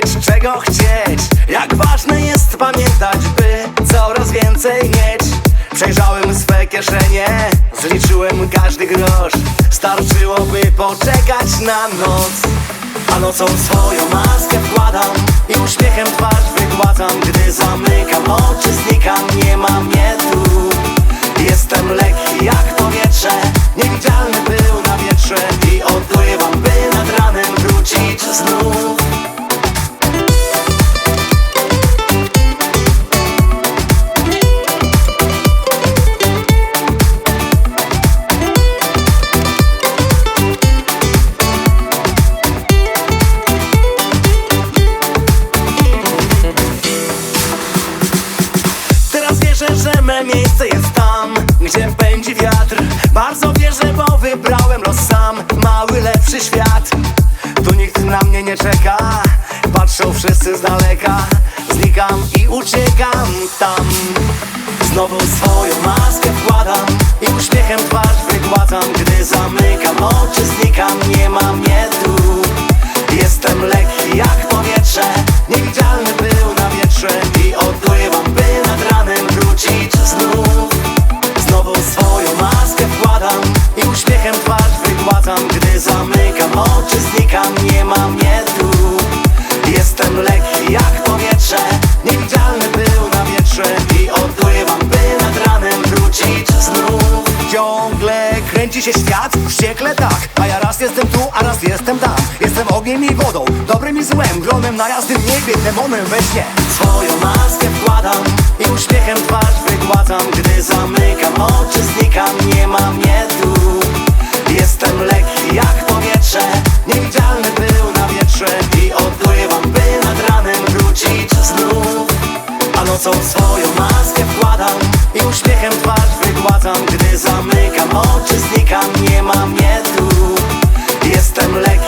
czego chcieć. Jak ważne jest pamiętać, by coraz więcej mieć. Przejrzałem swe kieszenie, zliczyłem każdy grosz. Starczyłoby poczekać na noc. A nocą swoją maskę wkładam I uśmiechem twarz wygładzam. Gdy zamykam oczy, znikam, nie ma mnie tu. Jestem lekki jak miejsce jest tam, gdzie pędzi wiatr. Bardzo wierzę, bo wybrałem los sam. Mały, lepszy świat. Tu nikt na mnie nie czeka. Patrzą wszyscy z daleka. Znikam i uciekam tam. Znowu swoją maskę wkładam I uśmiechem twarz wygładzam. Gdy zamykam oczy, znikam. Nie ma mnie zamykam oczy, znikam Nie ma mnie tu. Jestem lekki jak powietrze Niewidzialny był na wietrze I odpływam, by nad ranem wrócić znów. Ciągle kręci się świat, wściekle tak. A ja raz jestem tu, a raz jestem tam. Jestem ogniem i wodą, dobrym i złem Gronem na jasnym niebie, demonem we śnie. Swoją maskę wkładam I uśmiechem twarz wygładzam. Gdy zamykam oczy, znikam Nie ma mnie nocą swoją maskę wkładam I uśmiechem twarz wygładzam. Gdy zamykam oczy znikam Nie ma mnie tu. Jestem lekki